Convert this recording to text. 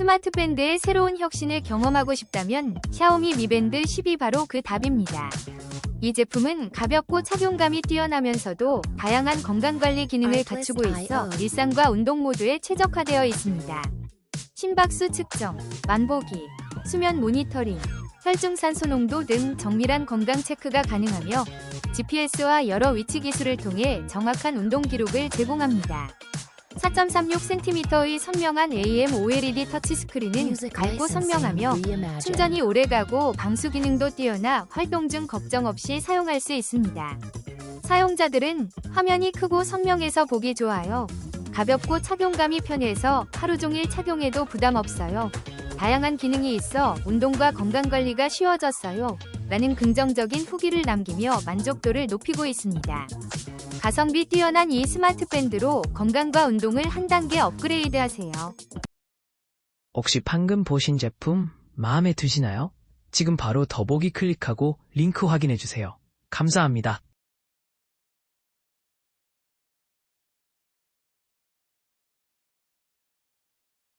스마트 밴드의 새로운 혁신을 경험하고 싶다면 샤오미 미 밴드 10이 바로 그 답입니다. 이 제품은 가볍고 착용감이 뛰어나면서도 다양한 건강관리 기능을 갖추고 있어 일상과 운동 모두에 최적화되어 있습니다. 심박수 측정, 만보기, 수면 모니터링, 혈중 산소 농도 등 정밀한 건강 체크가 가능하며 GPS와 여러 위치 기술을 통해 정확한 운동 기록을 제공합니다. 4.36cm의 선명한 AM OLED 터치스크린은 밝고 선명하며 충전이 오래가고 방수 기능도 뛰어나 활동 중 걱정 없이 사용할 수 있습니다. 사용자들은 화면이 크고 선명해서 보기 좋아요. 가볍고 착용감이 편해서 하루 종일 착용해도 부담 없어요. 다양한 기능이 있어 운동과 건강 관리가 쉬워졌어요. 라는 긍정적인 후기를 남기며 만족도를 높이고 있습니다. 가성비 뛰어난 이 스마트 밴드로 건강과 운동을 한 단계 업그레이드 하세요. 혹시 방금 보신 제품 마음에 드시나요? 지금 바로 더보기 클릭하고 링크 확인해 주세요. 감사합니다.